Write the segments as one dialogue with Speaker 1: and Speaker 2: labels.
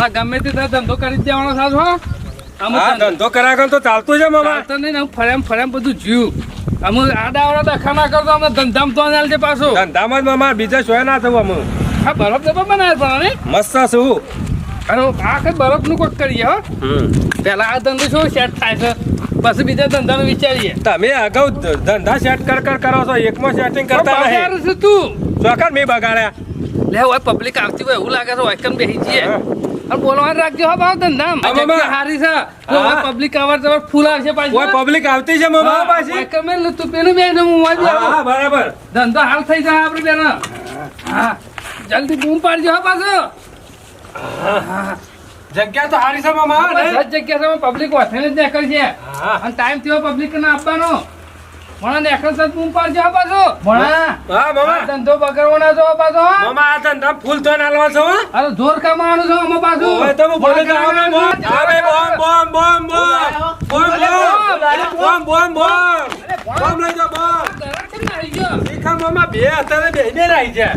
Speaker 1: હમણાં ગમે તે તારે ધંધો કરી દેવાનો સાધુ હો. ધંધો
Speaker 2: કરાગર તો ચાલતું છે મામા.
Speaker 1: ચાલતો નહીં હું ફરેમ ફરેમ બધું જીવ. અમે આડા દખા ના કરતો અમે ધંધામ તો ના છે પાછું.
Speaker 2: ધંધામાં જ મામા બીજા શોય ના થવું અમે
Speaker 1: હા બરફ દબા બનાવે પણ નહીં
Speaker 2: મસ્ત છું
Speaker 1: અને આ કઈ બરફનું કોઈક કરીએ હો. પેલા આ ધંધો શું સેટ થાય છે? પછી બીજા ધંધાનું વિચારીએ.
Speaker 2: તમે અગાઉ ધંધા સેટ કર કર કરો છો એકમાં સેટિંગ કરતા નહીં.
Speaker 1: શું તું?
Speaker 2: ચોકર મેં બગાડ્યા.
Speaker 1: લે હોય પબ્લિક આવતી હોય એવું લાગે છે વાયકમ બેસી જઈએ? બોલવાનું રાખજો હો. જગ્યા હારી છે પબ્લિક અવાર જવાર ફૂલ આવશે પાછી
Speaker 2: પબ્લિક આવતી છે મામા પાછી?
Speaker 1: વાયકન તું પેલું બે ને હું
Speaker 2: બરાબર.
Speaker 1: ધંધો હાલ થઈ જાય આપણે બેન. હા. જલ્દી બૂમ પાડજો હો પાછો.
Speaker 2: જગ્યા તો હારી છે મામા
Speaker 1: જગ્યા છે પબ્લિક વાથેને જ નીકળ છે. અને ટાઈમ થયો પબ્લિક ને આપવાનો. ભણા નીકળ તો બૂમ પાડજો હો પાછો મણા
Speaker 2: હા મામા
Speaker 1: ધંધો બગડવાના છો પાછો
Speaker 2: મામા આ ધંધા ફૂલ તો નાલવા છો?
Speaker 1: અરે જોર કમાવાનું છો આમાં પાછો
Speaker 2: ઓય તો હું બોલે તો આવે બોમ આવે બોમ બોમ બોમ બોમ. બોમ બોમ. બોમ બોમ બોમ લઈ બોમ શીખા મામા બે અત્યારે બે રહી છે.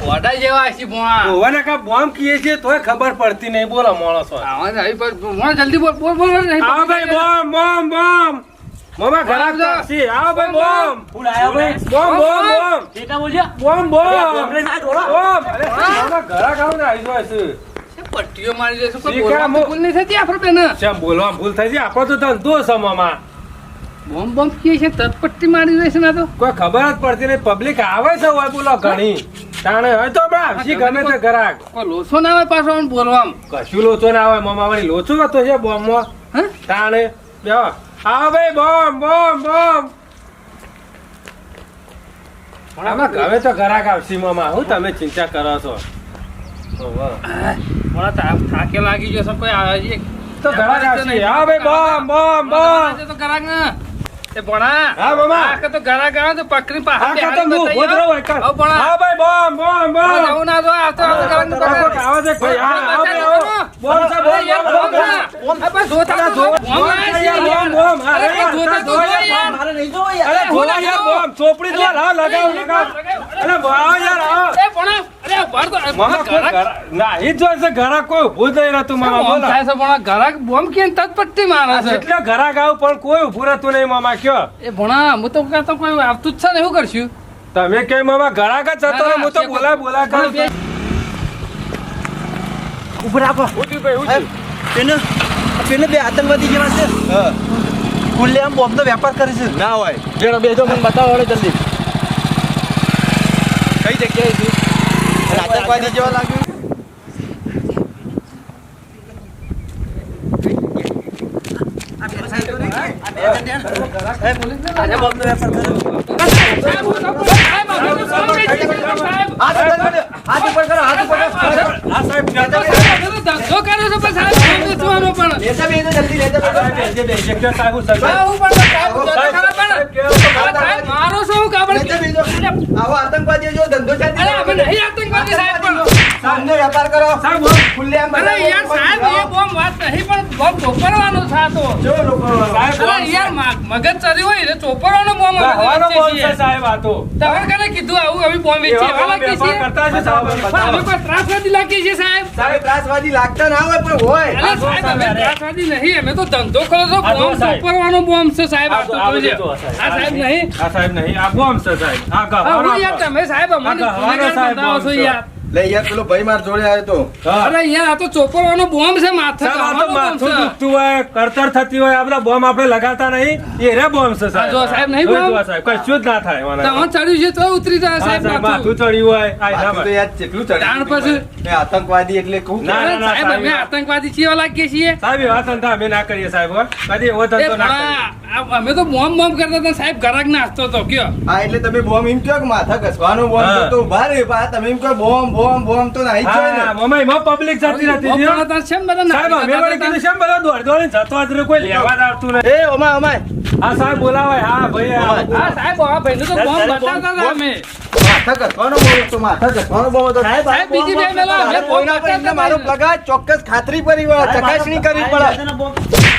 Speaker 1: કોડા જેવા છે
Speaker 2: ઓવાને કા બોમ કીએ છે તોય ખબર પડતી નહીં. બોલો માણસો.
Speaker 1: આવા જ જલ્દી બોલ બોલ બોલ નહીં
Speaker 2: આવો ભાઈ બોમ બોમ બોમ. મામા ઘરાક છે. આવો ભાઈ બોમ
Speaker 3: ફૂલ આયો ભાઈ.
Speaker 2: બોમ બોમ બોમ
Speaker 3: કેતા બોલ્યા?
Speaker 2: બોમ બોમ.
Speaker 3: બોમ્બે ના ઢોળો.
Speaker 2: બોમ. અરે મામા ઘરાક આવો ને આવી જાય છે
Speaker 1: પટ્ટીઓ મારી દેશું. કોઈ
Speaker 2: શીખા
Speaker 1: ભૂલ નહીં થતી આપણે બેન.
Speaker 2: શેમ બોલવા ભૂલ થઈ જાય આપણો તો ધંધો છે મામા.
Speaker 1: બોમ બોમ્બ કીએ છે તટપટ્ટી પટ્ટી મારી દેશે ના તો.
Speaker 2: કોઈ ખબર જ પડતી નહીં. પબ્લિક આવે છે હોય બોલો ઘણી. તાણે હોય તો ગમે તે ઘરાક.
Speaker 1: કોઈ લોસો ના આવે પાછો આમ બોલવામાં.
Speaker 2: કશું લોચો ના આવે મામા. વાળી લોચો હતો છે બોમમાં.
Speaker 1: હા?
Speaker 2: તાણે બેહો. આવો ભાઈ બોમ બોમ બોમ આમાં હવે તો ઘરાક આવશે મામા હું તમે ચિંતા કરો છો?
Speaker 1: મને થાકે લાગી ગયો છે કોઈ આવે છે?
Speaker 2: તો ઘરાક આવશે. આવો ભાઈ બોમ બોમ બોમ
Speaker 1: તો ઘરાક ના. એ ભણા
Speaker 2: હા, મામા.
Speaker 1: આ કે તો ઘરાક આવે તો પકડી
Speaker 2: હા તો હું ઊભો રહું હા ભાઈ બોમ બોમ બોમ
Speaker 1: ના જો ઘરાક ને
Speaker 2: આવે છે ભાઈ હા. ચોપડી
Speaker 1: તો
Speaker 2: છે
Speaker 1: પણ ઘરાક
Speaker 2: પણ કોઈ ઉભું નહીં મામા કયો.
Speaker 1: એ ભણા હું તો કહેતો કોઈ આવતું જ છે ને એવું કરશું?
Speaker 2: તમે કે મામા ઘરાક જતો હું બોલા બોલા કરું
Speaker 3: ઉભરા
Speaker 2: ઉઠી ભાઈ ઉઠી
Speaker 3: તેને પેને બે આતંકવાદી જેવા છે? ખુલ્લે આમ બોમ્બનો વેપાર કરે છે. ના હોય. જેનો બે જો મને બતાવો હવે જલ્દી. કઈ જગ્યાએ છે? આતંકવાદી જેવા લાગે? આજે બોમ્બનો વેપાર કરે.
Speaker 1: મારો શું
Speaker 3: કાબડ આવો આતંકવાદી જો ધંધો ચાલે
Speaker 1: અરે આપણે આતંકવાદી સાહેબ પણ
Speaker 3: સાહેબ વેપાર કરો.
Speaker 2: સાહેબ
Speaker 3: ખુલ્લે આમ
Speaker 1: અરે યાર સાહેબ એ
Speaker 2: બોમ વાત
Speaker 1: તમે
Speaker 2: સાહેબ
Speaker 1: અમે ધંધો કરો છો. બોમ્બ છે સાહેબ
Speaker 2: હતો
Speaker 1: તો
Speaker 2: આ
Speaker 1: સાહેબ.
Speaker 2: સાહેબ
Speaker 1: યાર?
Speaker 3: લે યાર પેલો ભાઈ માર જોડે આવ્યો તો.
Speaker 1: અરે યાર આ તો ચોપડવાનો બોમ્બ છે માથે
Speaker 2: સાહેબ, આ તો
Speaker 1: ગહવાનો બોમ્બ
Speaker 2: માથું દુખતું હોય કરતર થતી હોય આ બોમ્બ આપણે લગાડતા નહીં. એ રે બોમ્બ છે
Speaker 1: આ જો સાહેબ નહીં બોમ્બ?
Speaker 2: સાહેબ. કશું જ ના થાય એમાં.
Speaker 1: તમે ચડ્યું છે તો ઉતરી જાય સાહેબ
Speaker 2: સાહેબ,
Speaker 1: માથું.
Speaker 2: માથું ચડ્યું હોય. આ
Speaker 3: તો યાર કેટલું ચડી
Speaker 1: તાણ પછી?
Speaker 3: મને. આતંકવાદી એટલે કહું
Speaker 2: ના, ના, ના,
Speaker 1: સાહેબ અમે આતંકવાદી છીએ લાગીએ છીએ?
Speaker 2: સાહેબ એવા ધંધા અમે ના કરીએ સાહેબ કદી એવો ધંધો ના કરીએ.
Speaker 1: અમે તો બોમ્બ બોમ્બ કરતા હતા સાહેબ ગરાક નાસ્તો તો કયો?
Speaker 3: હા એટલે તમે બોમ્બ એમ કહો કે માથા ઘસવાનો બોમ્બ
Speaker 2: ભારે
Speaker 3: તો તમે એમ કયો બોમ્બ બોમ બોમ તો નાઈ
Speaker 2: જાય
Speaker 3: ને.
Speaker 2: મમ્મી માં પબ્લિક જતી
Speaker 1: નથી
Speaker 2: જો તાર
Speaker 1: છેમ બધા ના.
Speaker 2: સાહેબ અમે વળી કીધું છેમ બધા દોડ દોડ જતો જ રે કોઈ લેવા જ આવતું નહીં
Speaker 3: એ ઓમાય ઓમાય.
Speaker 2: હા સાહેબ બોલાવાય. હા ભાઈ
Speaker 1: હા. સાહેબ હા ભાઈ નું
Speaker 3: તો બોમ
Speaker 1: બતાવતા અમે.
Speaker 3: માથા ઘસવાનો બોમ્બ તો માથા ઘસવાનો બોમ્બ હતો.
Speaker 1: સાહેબ બીજી બે મેલા અમે
Speaker 3: તારે
Speaker 1: બોમ્બ
Speaker 3: કોઈના પર એમને
Speaker 1: બતાવતા
Speaker 3: મારો પગાર ચોક્કસ ખાતરી કરી હોય ચકાસણી કરવી પડે.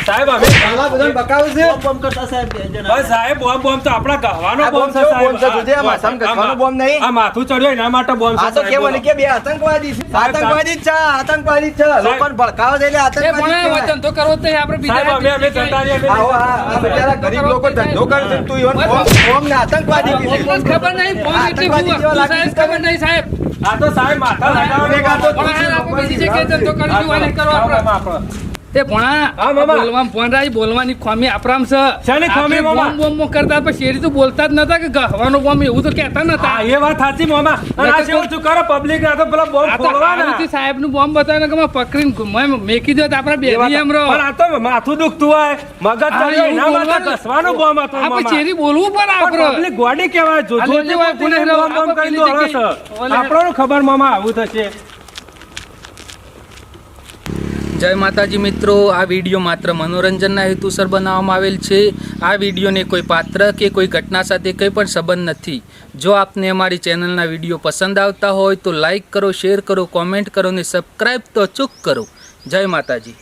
Speaker 2: સાહેબ અમે
Speaker 3: આલા બધાને બકાવે છે. બોમ્બ કરતા સાહેબ બે જણા.
Speaker 2: બસ સાહેબ બોમ્બ બોમ્બ તો આપણા ગહવાનો બોમ્બ
Speaker 3: બોમ્બ
Speaker 2: છે સાહેબ.
Speaker 3: બોમ્બ છે? જોજે, આ માથામાં ગસવાનો બોમ્બ નહીં?
Speaker 2: આ માથું ચડ્યો એના માટે બોમ્બ છે
Speaker 3: આ તો
Speaker 2: સાહેબ,
Speaker 3: કેવું કે બે આતંકવાદી છે. આતંકવાદી છે આતંકવાદી છે. લોકોને ભડકાવે છે એટલે આતંકવાદી જ
Speaker 1: વતન તો કરવો જ નહીં આપણે
Speaker 2: સાહેબ અમે અમે જતા રહીએ,
Speaker 3: આ આ બિચારા ગરીબ લોકો ધંધો કરે છે તું ઈવન બોમ્બ બોમ્બ ને આતંકવાદી કીધી.
Speaker 1: ખબર નહીં એટલી વસ્તુ સાહેબ ખબર નહીં સાહેબ?
Speaker 2: આ તો સાહેબ માથા
Speaker 3: ભેગા તો
Speaker 1: બીજી જગ્યાએ ધંધો આપણે. એ ભણા
Speaker 2: હા, મામા.
Speaker 1: બોલવામાં ફોન બોલવાની ખોમી આપરામ છે.
Speaker 2: શાની ખોમી,
Speaker 1: આપણે
Speaker 2: મામા?
Speaker 1: બોમ્બ કરતા પણ શેરી તો બોલતા જ નતા કે ગહવાનો બોમ્બ એવું તો કહેતા નતા.
Speaker 2: એ વાત સાચી મોમાં. અને આ જેવું તું કરો પબ્લિક ના તો પેલા બોમ્બ
Speaker 1: આ તો
Speaker 2: ફોડવાના.
Speaker 1: આરુચિ સાહેબનું કે પકડીને ઘુમાય મેકી દો આપણે
Speaker 2: એ
Speaker 1: બેબી એમ
Speaker 2: પણ આ તો માથું દુખતું હોય મગજ
Speaker 1: આ
Speaker 2: ચડ્યો એના માટે ઘસવાનો બોમ્બ હતો
Speaker 1: આપણે
Speaker 2: મામા.
Speaker 1: બોલવું
Speaker 2: પણ
Speaker 1: આપણે.
Speaker 2: પબ્લિક ગોડી કહેવાય જો જો
Speaker 1: આપણે
Speaker 2: કરી દો આપણને ખબર મામા આવું થશે.
Speaker 1: જય માતાજી મિત્રો. આ વીડિયો માત્ર મનોરંજનના હેતુસર બનાવવામાં આવેલ છે. આ વિડીયોને કોઈ પાત્ર કે કોઈ ઘટના સાથે કંઈ પણ સંબંધ નથી. જો આપને અમારી ચેનલના વીડિયો પસંદ આવતા હોય તો લાઇક કરો, શેર કરો, કોમેન્ટ કરો અને સબસ્ક્રાઈબ તો અચૂક કરો. જય માતાજી.